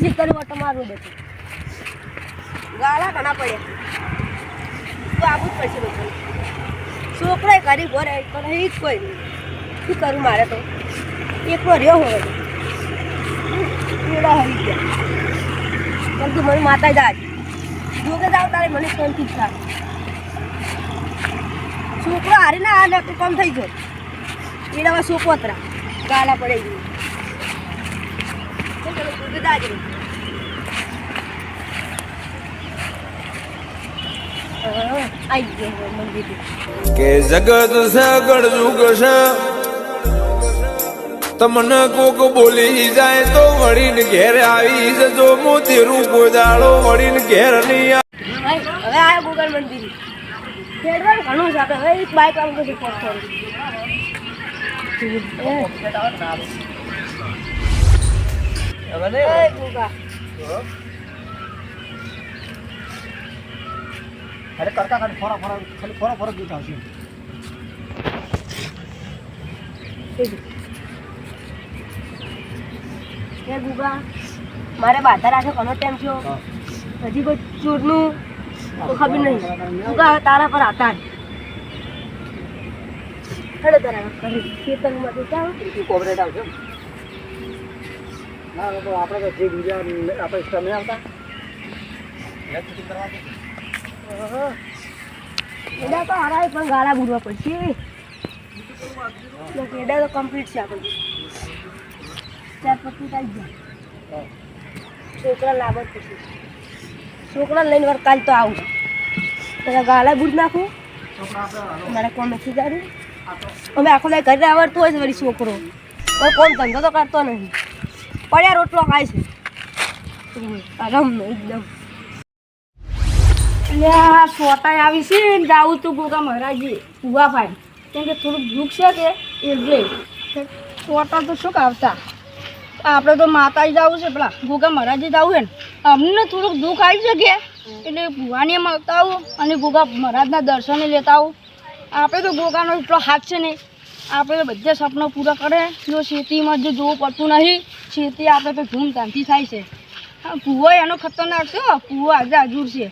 કરા કરવા મારવું બધું ગાળા ઘણા પડ્યા. તો આવું જ પડશે લોકોને છોકરો કરી ઘરે પણ એ જ કોઈ નહીં. શું કરું મારે તો? એકલો રહ્યો હોય પીડા હરી ગયા. કેમ તું મને માતા દાદ જોગે જાવ તારે મને શાંતિ જ થાય. છોકરો હારી ના આ નક્કી કમ થઈ ગયો. એના હવે ગાળા પડે ગયું મંદિર કે જગત સગડ જુગ છે. તમને કોક બોલી જાય તો વળીને ઘેર આવી જજો. મોતીરું જાળો વળીને ઘેર નહીં હવે આ ગોગલ મંદિર. ઘણું છે આપણે. હવે એક બાઇક પહોંચવાનું એ ગોગા અરે કરતા ખાલી ફોરા ફોરા ખાલી ફોરા ફોરા ગીત આવશે એ ગુગા. મારે બાધા રાખે કોનો ટાઈમ છો હજી કોઈ ચોરનું તો ખબર નહીં. ગુગા તારા પર આતા હેડો તારા કરી કેતન જાઓ કોપરેટ આવશે ના, તો આપણે જે બીજા આપણે સમય આવતા. એડા તો હારા પણ ગાળા બુરવા પડશે. એડા તો કમ્પ્લીટ છે આપણે. ત્યાર જાય છોકરા લાવત પછી છોકરા લઈને કાલ તો આવું પેલા ગાળા બુર નાખું. મારા કોણ નથી જાડું અમે આખો દાય ઘરે આવડતું હોય છે વળી છોકરો. કોઈ કોમ ધંધો તો કરતો નહીં પડ્યા રોટલો ખાય છે. સોટાઈ આવી છે ને જાવું તું ગોગા મહારાજી ઊભા ભાઈ કેમ થોડુંક દુઃખ છે કે, એટલે. સોટા તો શું આવતા આપણે તો માતાજી જવું છે, પેલા ગોગા મહારાજી જવું છે ને. અમને થોડુંક દુઃખ આવી શકે એટલે ભુવાની મળતા આવું અને ગોગા મહારાજના દર્શને લેતા આવું. આપણે તો ગોગાનો એટલો હાથ છે નહીં આપણે તો બધા સપના પૂરા કરે. જો ખેતીમાં જો જોવું પડતું નહીં ખેતી આપણે તો ધૂમધામથી થાય છે. ભૂવો એનો ખતરનાક છે કુવો આજે હજુર છે.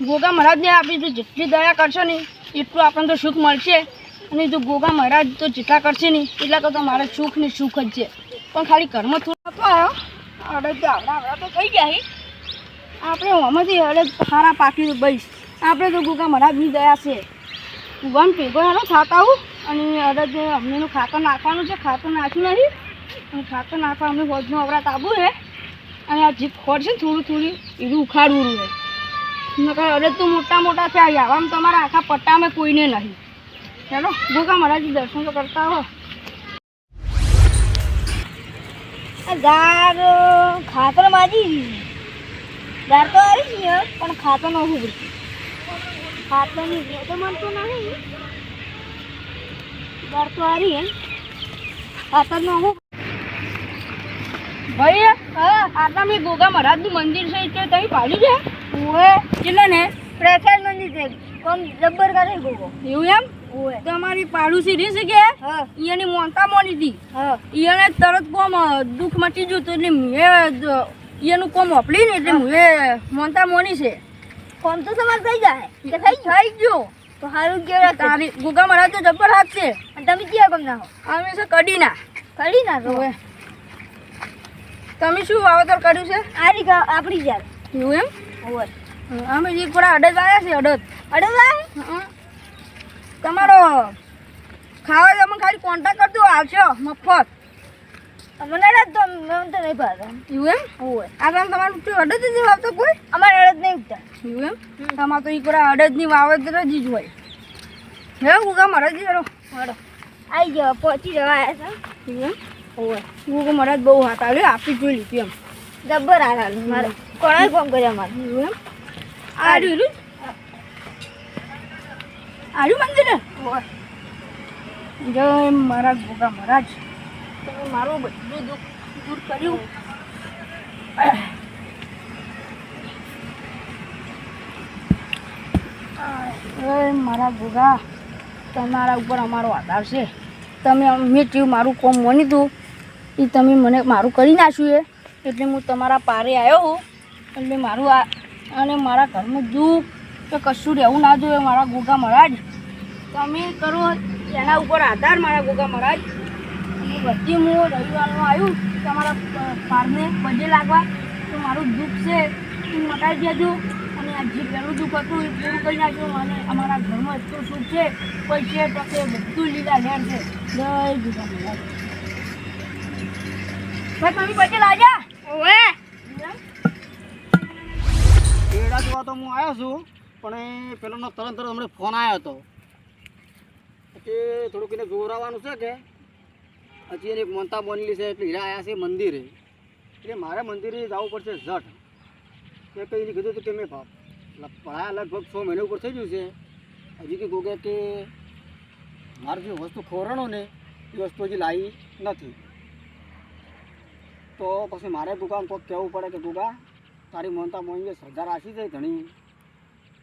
ગોગા મહારાજને આપણી જો જેટલી દયા કરશો ને, એટલું આપણને તો સુખ મળશે. અને જો ગોગા મહારાજ તો જેટલા કરશે ને, એટલા તો મારે સુખ ને સુખ જ છે. પણ ખાલી ઘરમાં થોડો નતો આવ્યો અડદ તો આવડા તો થઈ ગયા. આપણે આમાંથી અડદ સારા પાકી બઈશ આપણે તો ગોગા મહારાજની દયા છે. ભગવાન ભેગો એનો થતા આવું અને અડદ અમનેનું ખાતર નાખવાનું છે, ખાતર નાખ્યું નથી. અને ખાતર નાખવા અમને હોજનું અવરાત આવું છે અને આ જે ખોડ છે ને, થોડું એવું એનું ઉખાડવું છે નકર અડદ તો મોટા મોટા થયા આવામાં તમારા આખા પટ્ટામાં કોઈને નહીં. ચાલો ગોગા મહારાજી દર્શન તો કરતા હો? ગાર ખાતર માજી. ગાર તો આવી છે પણ ખાતર ન હું ખાતરની તો મળતો નહીં. ગાર તો આવી હે ખાતર ન હું ભાઈ હા આટલા મેં ગોગા મહારાજનું મંદિર છે તે તમે પાડ્યું છે? ઓએ કેટલા ને પ્રખ્યાત મંદિર છે. કોમ જબ્બર કરે ગોગો. એવું એમ? ઓએ તમારી પાડોશી રહી છે કે? હા. અહીંયાની મોનતા મોની હતી. હા. એને તરત કોમ દુખ મટી ગયું તો એટલે મેં ઈયાનું કોમ વાપરી ને એટલે મેં મોનતા મોની છે. કોમ તો તમારે થઈ જાય. કે થઈ થઈ ગયો. તો સારું કેવડા તારી ગોગા મહારાજ તો જબ્બર હાથ. છે અને તમે ક્યાં કોમ ના હો? અમે છે કડીના. કરી ના તો તમે શું વાવેતર કર્યું છે? આ રીત આપણી જાત. એવું એમ? હોય અમે એક થોડા અડદ આવ્યા છે અડદ. અડદ હં. તમારો ખાવા તમે ખાલી કોન્ટેક્ટ કરજો આવશો મફત. અમને અડદ તો મને તો નહીં ભાવતા એવું એમ? ઓવે આ તમે તમારું શું અડદ જ વાવતો કોઈ? અમારે અડદ નહીં ઉગતા. એવું એમ? તમારે તો એ વાર અડદની વાવેતર જ જ હોય. હે ગુગા મહારાજ હેડો હડો આવી જવા પહોંચી જવા આવ્યા એવું એમ? છે ઓવે ગુગા બહુ હાથ આવ્યો આપી જોઈ લીધી એમ. જબ્બર આ આવ્યો મારે કોણે ફોન કર્યા મારે. એમ? આ રહ્યું આવ્યું મંદિર? જય મારા ગોગા મહારાજ. તમે મારું બધું દુઃખ દૂર કર્યું. મારા ભોગા તમારા ઉપર અમારો આધાર છે. તમે મેં જેવું મારું કોમ મોની હતું એ તમે મને મારું કરી નાખ્યું એ એટલે હું તમારા પારે આવ્યો હું. એટલે મારું આ અને મારા ઘરનું દુઃખ કે કશું રહેવું ના જોઈએ, મારા ગોગા મહારાજ. તમે કરો એના ઉપર આધાર, મારા ગોગા મહારાજ. અને બધી હું રવિવારનું આવ્યું તમારા પારને બજે લાગવા, તો મારું દુઃખ છે. એ મટાઈ દેજો. અને આ જે પહેલું દુઃખ હતું એ પૂરું કરી નાખજો. અને અમારા ઘરમાં એટલું સુખ છે. પૈસે ટકે બધું લીલા લેર છે. જય ગોગા મહારાજ. ભાઈ મમ્મી પછી લાગ્યા ઓએ પેડા જોવા તો હું આવ્યો છું પણ એ પેલોનો તરત તરત અમને ફોન આવ્યો હતો. કે થોડુંક એને જોરાવાનું છે કે હજી એને એક મનતા બનેલી છે એટલે હીરા આવ્યા છે મંદિરે. એટલે મારે મંદિરે જવું પડશે ઝટ. મેં કંઈ કીધું હતું કે મેં ભાવ પડાયા લગભગ છ મહિના ઉપર થઈ ગયું છે. હજી કે ગોગે કે મારું જે વસ્તુ ખોરણો ને એ વસ્તુ હજી લાવી નથી. તો પછી મારે દુકાન કોઈક કહેવું પડે કે ગુગા તારી મનતા મોઈને શ્રદ્ધા રાખી છે ઘણી.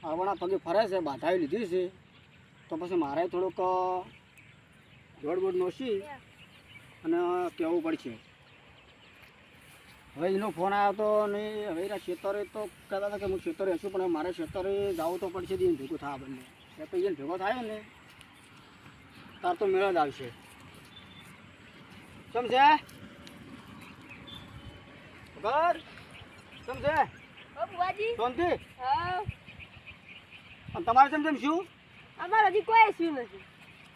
આવવાના પગે ફરે છે બાધાવી લીધી છે. તો પછી મારે થોડુંક જોડબોડ નોશી અને કહેવું પડશે. હવે એનો ફોન આવ્યો તો ને હવે એના ખેતરે તો કહેતા હતા કે હું ખેતરે હશું પણ મારે ખેતરે જવું તો પડશે એને ભેગું થવા બંને. એ તો એને ભેગો થાય ને, તાર તો મેળ જ આવશે. સમજે ઘર? સમજે ઓ બુવાજી શાંતિ? હા. અને તમારે કેમ શું? અમારે હજી કોઈ શું નથી.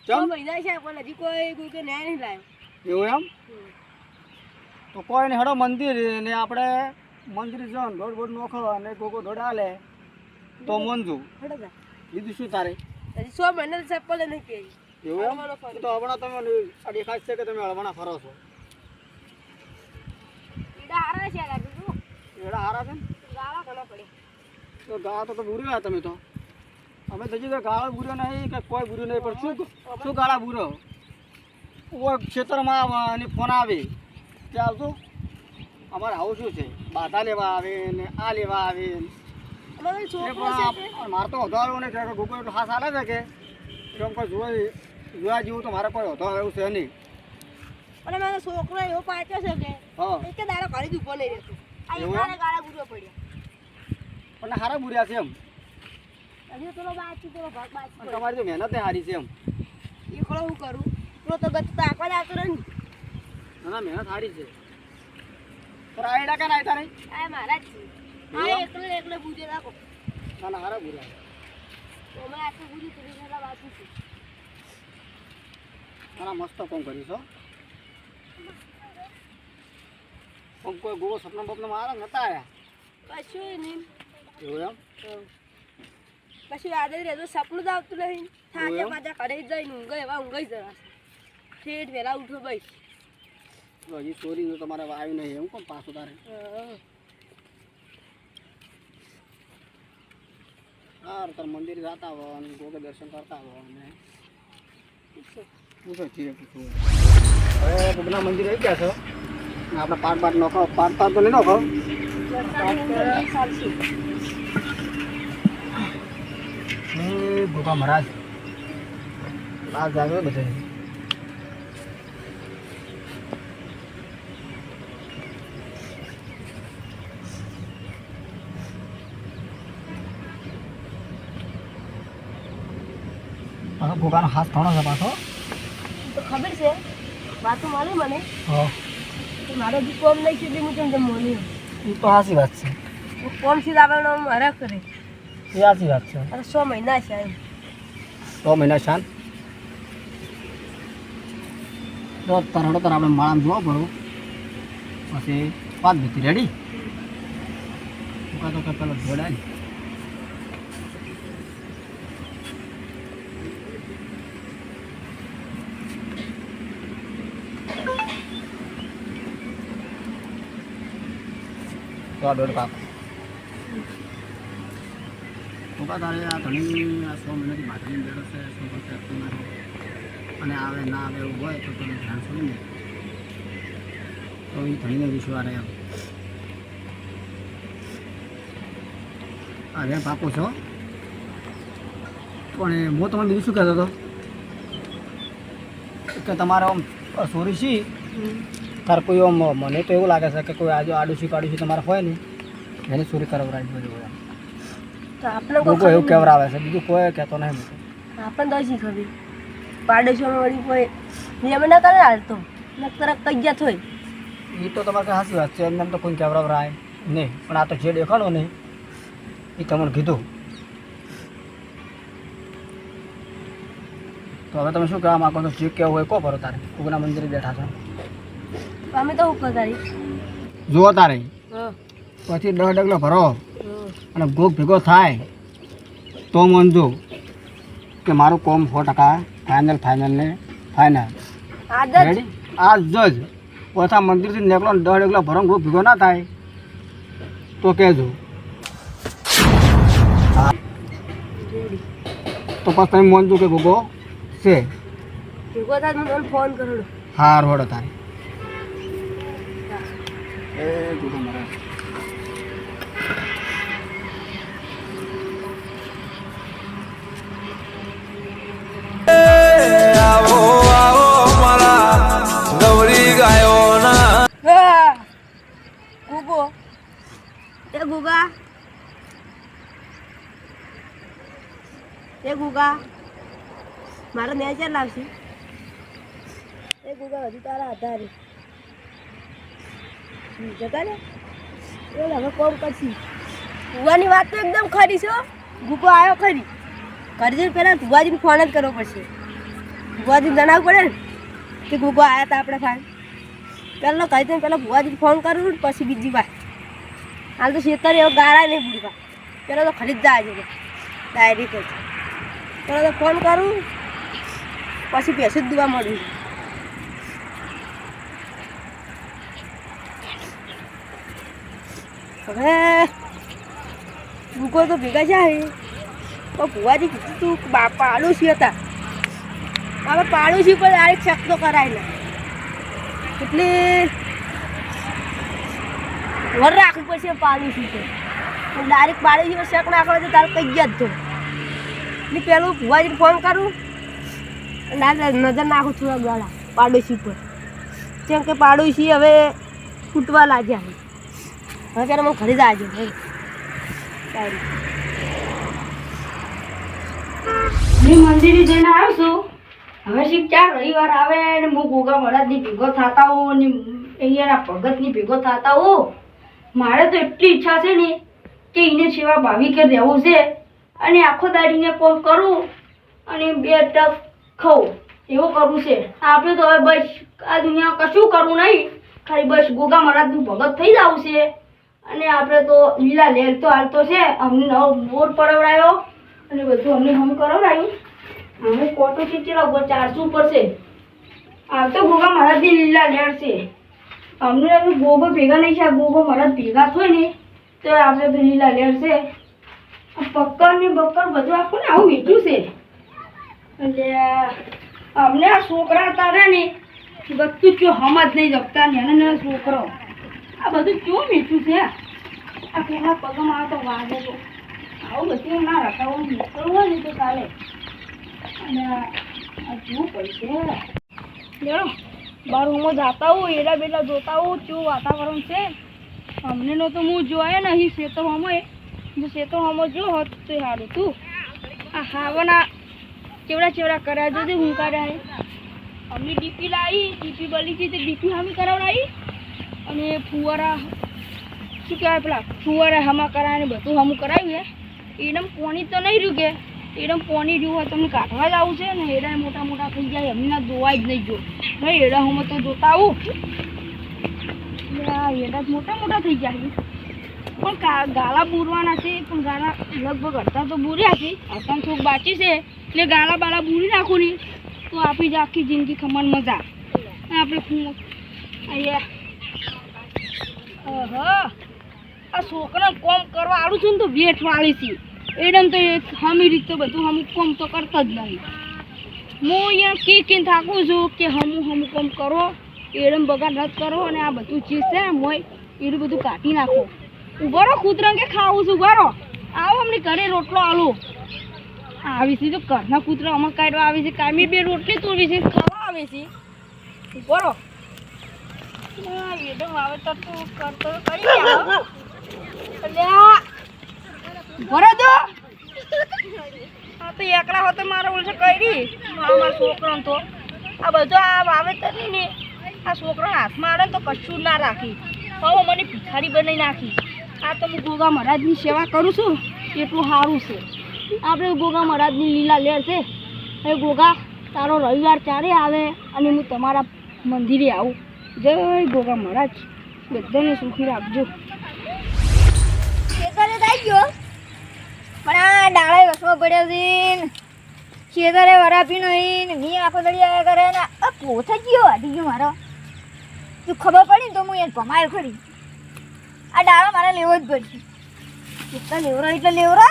ચમ? મહિના છે પણ હજી કોઈ કોઈ કે ન્યાય નહીં લાવ્યો એવું એમ? તો કોઈ ને હડો મંદિર ને આપણે મંદિર જવાનું દોડ બોડ નોખો અને ગોગો દોડ આલે તો મંજુ. બીજું શું તારે? હજી સો મહિના ચપ્પલ નહીં પહેરી એવું એમ? તો હમણાં તમે સાડી દેખાય છે કે તમે હળવણા ફરો છો? હારા છે એડા હારા છે ગાળા પડે? તો ગા તો તો તમે તો. અમે તો કીધું ગાળો બુર્યો નહીં કે કોઈ બુર્યું નહીં પણ શું શું ગાળા બુરો ઓ ખેતરમાં એની અને ફોન આવે કે આવજો અમારે આવું શું છે? બાધા લેવા આવે ને આ લેવા આવે તે. મારે તો વધારો નહીં ને ગોકુળ એટલો ખાસ હાલે છે કે? એમ કોઈ જોવા જોવા જેવું તો મારે કોઈ વધારો એવું છે નહીં. અને મારો છોકરો એવો પાચ્યો છે કે હા. એક દાડો ઘરે જ ઊભો નહીં રહેતો. આ એવું? ગાળા બુરો પડ્યા. પણ હારા બુર્યા છે એમ. હજી તો બાચી પેલો ભાગ બાચી અને તમારી તો મહેનત હારી છે એમ. એકલો હું કરું? તો ગત તો આખવા જ આવતો રહે ને. ના મહેનત હારી છે. પણ આ એડા કાંઈ આવતા નહીં? આ મારા જ છે. આ એકલો એકલો બુજે રાખો. ના ના હારા બુર્યા તો મેં આટલું બુજ્યું તો બાજુ છે. ના મસ્ત કોમ કર્યું છો આમ કોઈ ગોળો સપના બપના મારા નતા આયા? કશું નહીં. એવું એમ? કશું યાદ જ રહેતું સપનું જ આવતું નહીં. થાકે? પાછા ઘરે જઈને ઊંઘે એવા ઊંઘાઈ જવા ઠેઠ વહેલા ઉઠો ભાઈ હજી ચોરી તમારે આવ્યું નહીં એમ કોણ પાછું તારે? હા. તાર મંદિર જતા આવો અને ગોગે દર્શન કરતા આવો અને પૂછો પૂછો હવે બબના મંદિર આવી ગયા છો. આપણે પાટ પાટ નોખો પાટ પાટ તો નહીં નોખો ગોગા મહારાજ. આ જાગે બધે ગોગાનો હાથ થોડો છે પાછો. ખબર છે? વાતો મળી મને? હા. કે મારો હજી કોમ નહીં છે એટલે હું તમને તેમ મોની એ તો સાચી વાત છે. હું કોમથી આવવાનો મારે કરે. એ સાચી વાત છે. અરે સો મહિના છે એમ. છ મહિના શાંત તો તરડો તર આપણે માળામાં જોવા પડો પછી પાંચ ભીતી રેડી તો પેલો જોડાય તો દોઢ પાક. તારે આ ઘણી આ સો મહિનાથી માથાની છે નથી અને આવે ના આવે એવું હોય તો તમે ધ્યાન છોડી ને તો એ ધણીને વિશ્વાસ રહે અરે પાપો છો પણ હું તમને બીજું શું કહેતો હતો? કે તમારો આમ સોરી છી તાર કોઈ મને તો એવું લાગે છે કે કોઈ આજે આડુસી પાડુસી તમારે હોય ને એને ચોરી કરાવરાવી બધું આપણે લોકો એવું કેવરાવે છે? બીજું કોઈ કહેતો નહીં નહીં. આપણને શી ખબર. વળી કોઈ નિયમ ના કરે હાલતો નકર કઈ ગયા થોય એ તો તમારે કાંઈ સાચી વાત છે. એમને તો કોઈ કહેવરાવરાય નહીં. પણ આ તો જે દેખાડો ને એ તમને કીધું. તો હવે તમે શું કહેવા માંગો છો? જે કહેવું હોય કો કરો તારે. ઉગના મંદિરે બેઠા છો. અમે તો ઉપર તારી જુઓ તારે. પછી દસ ડગલો ભરો અને ભૂખ ભેગો થાય તો મનજો કે મારું કોમ સો ટકા ફાઇનલ ફાઇનલ ને ફાઇનલ આજ રેડી આજ જજ પોતા મંદિરથી નીકળો ને દસ ડગલા ભરો ભૂખ ભેગો ના થાય તો કહેજો. તો પછી તમે મનજો કે ભૂગો છે. હાર ફોન કરો. હા રોડ તારે. એ ગૌરી હા ગુગો એ ગુગા. મારો નેચર લાવશે. એ ગુગા હજી તારા આધારે. જતા ને હવે કોમ કરશી? ભુવાની વાત તો એકદમ ખરી છો. ગુગો આવ્યો ખરી. કરજે પહેલાં ભુવાજીને ફોન જ કરવો પડશે. ભુવાજીને જણાવવું પડે ને કે ગુકો આવ્યા હતા આપણે ફાઇન પહેલો કહી દે પહેલાં ભુવાજીને ફોન કરું ને પછી બીજી વાત હાલ તો શેતર એવો ગાળા નહીં ભૂલવા. પહેલાં તો ખરીદતા આજે છે ડાયરેક્ટ જ. તો ફોન કરું પછી પૈસે જ દુવા મળ્યું હવે ભૂકો તો ભેગા જાય તો ભુવાજી કીધું તું પાડોશી હતા. હવે પાડોશી પર ડાયરેક્ટ શક તો કરાય ને એટલે વર રાખવું પડશે પાડોશી તો ડાયરેક્ટ પાડોશી પર શક નાખવા તો તારે કઈ જ તો. એટલે પેલું ભુવાજીને ફોન કરું. નજર નાખું છું ગાળા પાડોશી પર. કેમ કે પાડોશી હવે ફૂટવા લાગ્યા હવે ત્યારે મને ઘરે જ આવજો મંદિરે જઈને આવ્યો છું. હવે શીખ ચાર રવિવાર આવે ને હું ગોગા મહારાજની ભેગો થતા હોઉં ને અહીંયાના ભગતની ભેગો થતા હોઉં. મારે તો એટલી ઈચ્છા છે ને કે એને સેવા ભાવી કે રહેવું છે. અને આખો દાડીને કોમ કરું અને બે ટક ખાઉં. એવું કરવું છે. આપણે તો હવે બસ આ દુનિયા કશું કરવું નહીં. ખાલી બસ ગોગા મહારાજનું ભગત થઈ જવું છે. અને આપણે તો લીલા લેર તો હાલતો છે, અમને નવો મોર પડાવડાયો અને બધું અમને હમ કરાવડાયું. અમે કોટો ચીચેલા ઉપર ચારસો ઉપર છે. આ તો ગોગા મહારાજની લીલા લેર છે. અમને આપણે ગોબો ભેગા નહીં છે આ ગોબો મારા ભેગા થાય ને, તો આપણે તો લીલા લેર છે. પક્કર ને બક્કર બધું આખું ને આવું મીઠું છે. એટલે અમને આ છોકરા તારે ને, બધું જો હમ જ નહીં જપતા ને એને છોકરો. આ બધું કેવું મીઠું છે? આ પેલા પગમાં તો વાગે તો આવું બધું ના રખાવું નીકળવું ને તો કાલે અને આ જોવું પડશે? લેડો બાર રૂમમાં જાતા હોઉં એડા બેડા જોતા હોઉં કેવું વાતાવરણ છે? અમને નો તો હું જોયા નહીં શેતો હમો જો શેતો હમો જો હોત તો સારું તું. આ હાવના ચેવડા ચેવડા કર્યા જોજે હું કર્યા હે અમને ડીપી લાવી, ડીપી બલી છે તે ડીપી હામી કરાવડાવી. અને ફુવારા, શું કહેવાય પેલા? ફુવારા હમા કરાવીને બધું હમું કરાવ્યું છે એડમ પોણી તો નહીં રહ્યું કે? એડમ પોણી રહ્યું હોય તમને કાઢવા જ આવું છે ને? એડા મોટા મોટા થઈ જાય એમને જોવાય જ નહીં જો. નહીં, એડા હું તો જોતા આવું. એડા મોટા મોટા થઈ જાય પણ ગાલા બુરવાના છે, પણ ગાળા લગભગ અડધા તો બૂર્યા છે. અડધા થોડુંક બાકી છે. એટલે ગાળા બાળા બૂરી નાખું ને તો આપી જ આખી જિંદગી ખમણ મજા. આપણે અહીંયા ઓહો. આ છોકરાને કોમ કરવા આવું છું ને તો વેઠ વાળી છે. એડમ તો હમી રીત બધું હમુક કોમ તો કરતા જ નહીં. હું અહીંયા કી કીને થાકું છું કે હમું હમું કોમ કરો. એડમ બગાડ રદ કરો અને આ બધું ચીજ છે મોય એટલું બધું કાઢી નાખો. ઊભો રહો કૂતરંગે ખાવું છું ઊભો રહો. આવો અમને ઘરે રોટલો આલો. આવી છે તો ઘરના કૂતરા અમારે કાઢવા આવે છે. કાયમી બે રોટલી તોડવી છે, ખાવા આવે છે. ઊભો રહો. એકલા હોતો મારો ઉલટો કરી. મારો છોકરો તો. આ બધો આ વાવેતર ને આ છોકરો હાથમાં આવે તો કશું ના રાખી. હવે મને ભિખારી બનાવી નાખી. આ તો હું ગોગા મહારાજની સેવા કરું છું. એટલું સારું છે. આપણે ગોગા મહારાજની લીલા લેર છે. એ ગોગા તારો રવિવાર ચારે આવે અને હું તમારા મંદિરે આવું? જય ગોગા મહારાજ. બધાને સુખી રાખજો. ખેતરે થઈ ગયો. પણ આ ડાળે વસવા પડ્યો છે ખેતરે વરાપી નહીં મી આખો દડી આવ્યા કરે ને. આ પોથ ગયો વાટી ગયો મારો. તું ખબર પડી ને તો હું એને ભમાયો ખરી. આ ડાળો મારે લેવો જ પડશે. એટલા લેવરો, એટલે લેવરો.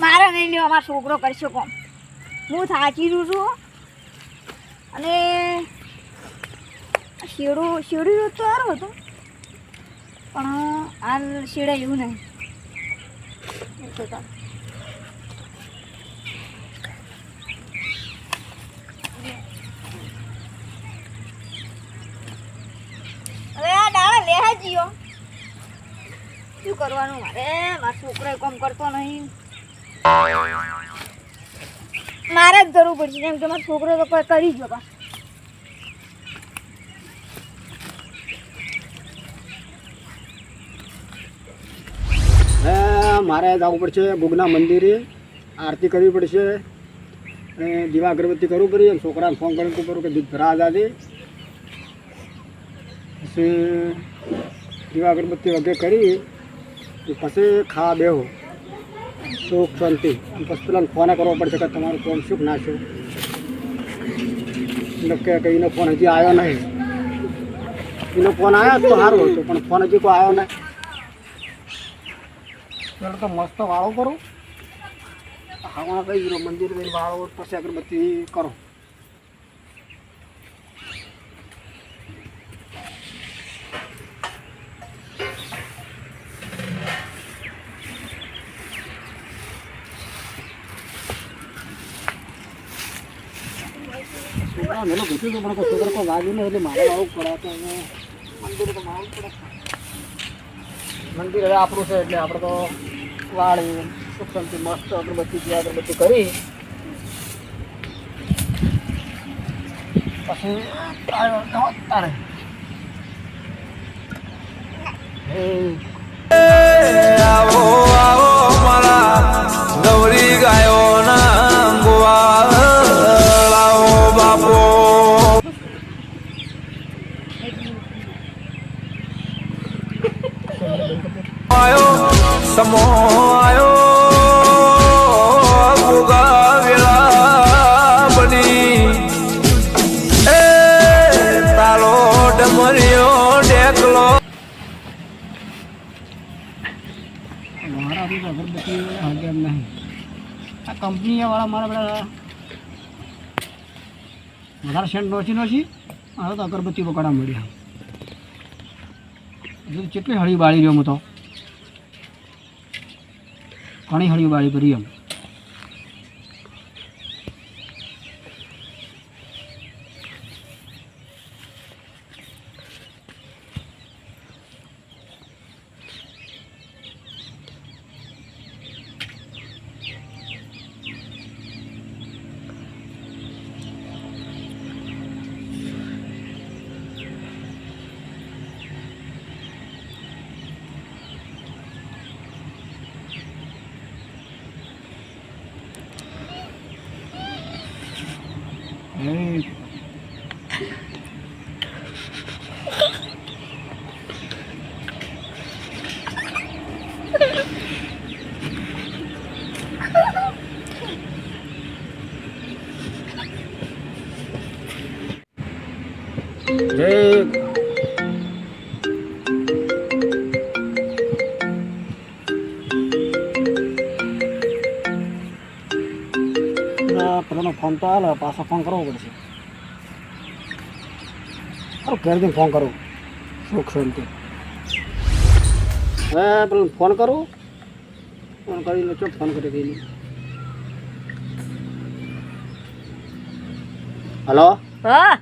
મારે નહીં લેવા, મારો છોકરો કરશે કોમ. હું થાચી રહ્યું છું અને શેડું શેડું તો સારું હતું. પણ હાલ શેડા એવું નહીં. હવે આ ડાળા લેહા જીઓ શું કરવાનું? મારે, મારો છોકરો કામ કરતો નહીં. મારે જ કરવું પડશે કેમ કે મારો છોકરો તો કોઈ કરી જ મારે જવું પડશે ભોગના મંદિરે, આરતી કરવી પડશે. અને દીવા અગરબત્તી કરવું પડે, અને છોકરાને ફોન કરીને કરું કે દૂધ ભરા દાદી પછી દીવા અગરબત્તી વગેરે કરી પછી ખા બેહો. સુખ શાંતિ. પછી પેલા ફોને કરવો પડશે કે તમારું ફોન શું ના શું એટલે કે કે ફોન હજી આવ્યો નહીં. એનો ફોન આવ્યો તો સારું હતું, પણ ફોન હજી કોઈ આવ્યો નહીં. પેલો તો મસ્ત વાળો કરો. હા કઈ મંદિર વાળો પછી અગરબત્તી કરો. મેલો મારે વાળું પડે. મંદિર હવે આપણું છે એટલે આપણે તો વાળી, સુખ શાંતિ, મસ્ત અગરબત્તી જે કરી. પછી તારે. આવો આવો, મારા ગૌરી ગાયો સમો આયો, ભોગા બની. એ તાલો ડમરિયો ડેકલો. મારા અગરબત્તી હાજર નહીં આ કંપનીવાળા મારા બધા વધારે સેન્ટ નોચી નોચી મારે તો અગરબત્તી પકડા મળ્યા તો કેટલી હળી બાળી રહ્યો હું તો. ઘણી હળી વાળી એમ. પાછો ફોન કરવો પડશે. સારું ઘેરથી ફોન કરું. સુખ શાંતિ હવે પેલો ફોન કરું. ફોન કરીને ચો ફોન કરી દઈ હલો? હા.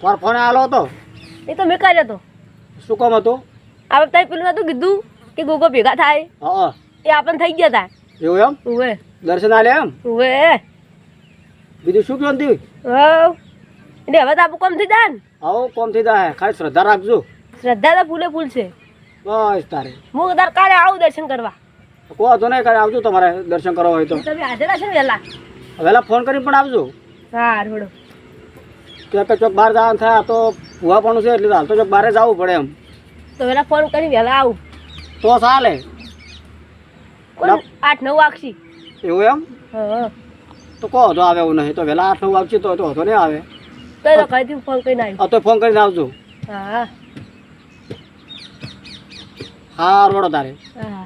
તમારો ફોન આવેલો હતો? એ તો મેં કર્યો હતો. શું કામ હતું? આપણે તારે પેલું નતું કીધું કે ગોગો ભેગા થાય. હા એ આપણને થઈ ગયા હતા એવું એમ? ઉવે. દર્શન આલે એમ? ઉવે. બીજું શું કહ્યું હતી હા એટલે હવે તો આપણું કોમ થઈ જાય ને આવો કોમ થઈ જાય ખાલી શ્રદ્ધા રાખજો. શ્રદ્ધા તો ફૂલે ફૂલ છે. બસ તારે. હું તાર કાલે આવું દર્શન કરવા. કો તો નહીં કાલે આવજો તમારે દર્શન કરવા હોય તો. તમે હાજર હશે ને વહેલા. વહેલા ફોન કરી પણ આવજો. હા રોડો કે ચોક બહાર જવાનું થાય તો ભૂવા પણ છે એટલે હાલ તો ચોક બહાર જવું પડે એમ. તો વહેલા ફોન કરી વહેલા આવું. તો ચાલે. આઠ નવ વાગશી એવું એમ? હા. તો કહો તો આવે એવું નહીં તો વહેલા આઠ નવ આવશે તો તો વાંધો નહીં આવે. તો ફોન કરીને આવી તો ફોન કરીને આવજો. હા. હા રોડો તારે. હા.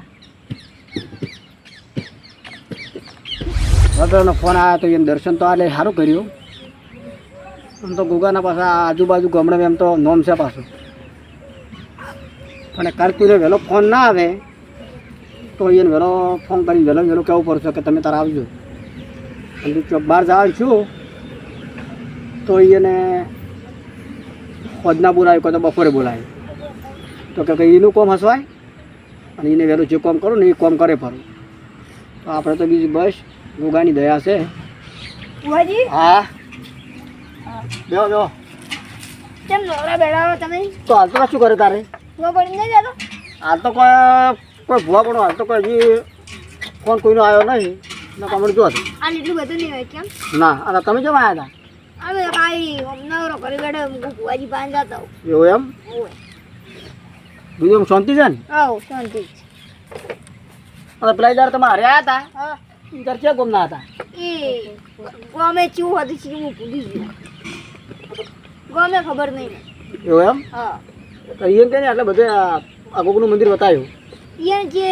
ફોન આવ્યો તો એને દર્શન તો આલે સારું કર્યું. આમ તો ગુગાના પાછા આજુબાજુ ગામડે એમ તો નોમ છે પાછું. પણ કરતું વહેલો ફોન ના આવે તો એને વહેલો ફોન કરી વહેલો વહેલો કહેવું પડશે કે તમે તારા આવજો. જો ચોક બહાર જવાનું છું. તો એને હોદના બોલાવ્યું કોઈ તો બપોરે બોલાવ્યું તો કે એનું કોમ હસવાય? અને એને વહેલું જે કોમ કરું ને એ કોમ કરે ફરું. તો આપણે તો બીજી બસ ગોગાની દયા છે. હા. બેહો બેહો. કેમ નવરા બેઠા તમે? તો હાલ તો શું કરે તારે? ભૂવા પડી નહીં જતો? હાલ તો કોઈ કોઈ ભૂવા પણ હાલ તો કોઈ હજી ફોન કોઈનો આવ્યો નહીં. ના કમળ જો આ એટલું બધું નહીં હોય કેમ? ના અને તમે કેમ આવ્યા અમે કાઈ અમનાવરો કરી બેઠો હું ભુવાજી પાસે જતો હતા એવું એમ? બીજું શાંતિ છે ને? હા શાંતિ અને પેલા ઈ તમે હર્યા હતા હા. દર ક્યાં ગુમના હતા? એ ગમે ચીવું હતું ચેવું હું ભૂલી ગયું. ગમે ખબર નહીં. એવું એમ? હા. તો એમ કે એટલે બધે આ ગોગનું મંદિર બતાવ્યું ઈયન જે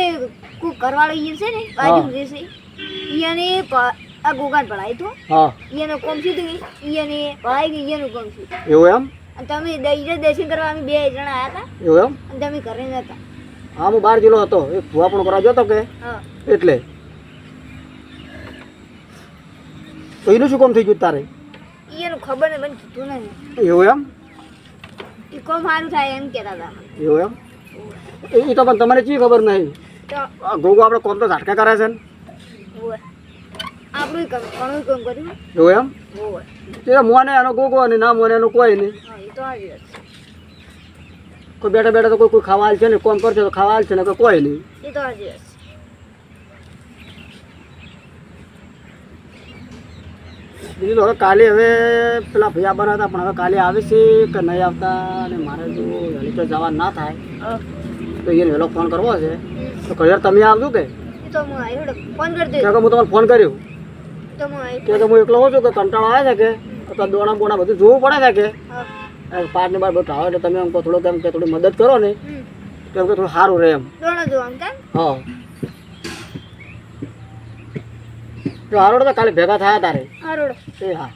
કોઈ ઘરવાળો ઈયન છે ને બાજુ રહે છે ઈયને આ ગોગાન પડાય તો? હા. ઈયનો કોમ શું હતું ઈયને પડાઈ ગઈ ઈયનું કોમ શું? એવું એમ? અને તમે દઈ દર્શન કરવા અમે બે જણા આવ્યા હતા? એવું એમ? અને તમે ઘરે નતા હા હું બહાર જિલ્લો હતો. એ ભૂવા પણ કરવા જતો કે. હા. એટલે. તો એનું શું કોમ થઈ ગયું તારે? ઈયનું ખબર ને મને કીધું નહીં. એવું એમ? એ કોમ સારું થાય એમ કહેતા હતા. એવું એમ? એ તો પણ તમારે ચી ખબર નહીં? આ ગોગો આપણે કોમ તો ઝાટકા કરે છે ને. આપણું કામ ઘણું કામ કર્યું એવું એમ? ઓવે. મોને એનો ગોગો અને ના મોને એનો કોઈ નહીં. કોઈ બેઠા બેઠા તો કોઈ કોઈ ખાવા છે ને કોમ કરશે તો ખાવા છે ને કોઈ નહીં. એ તો બીજું હવે કાલે હવે પેલા ભૈયા બના હતા પણ હવે કાલે આવે છે કે નહીં આવતા અને મારે જો વહેલી તો જવા ના થાય. તો એને વહેલો ફોન કરવો છે. તો કઈ તમે આવજો કે. તો હું ફોન કરી કે હું તમારે ફોન કર્યો? તો હું કે હું એકલો હોઉં છું કે કંટાળો આવે છે કે? તો દોણા બોણા બધું જોવું પડે છે કે? ને બાર બધું આવે એટલે તમે એમ કહો થોડુંક એમ કે થોડી મદદ કરો ને. કેમ કે થોડું સારું રહે એમ. દોણો જોવા આમ હા. તો હારો તો કાલે ભેગા થયા તારે. હા એ હા.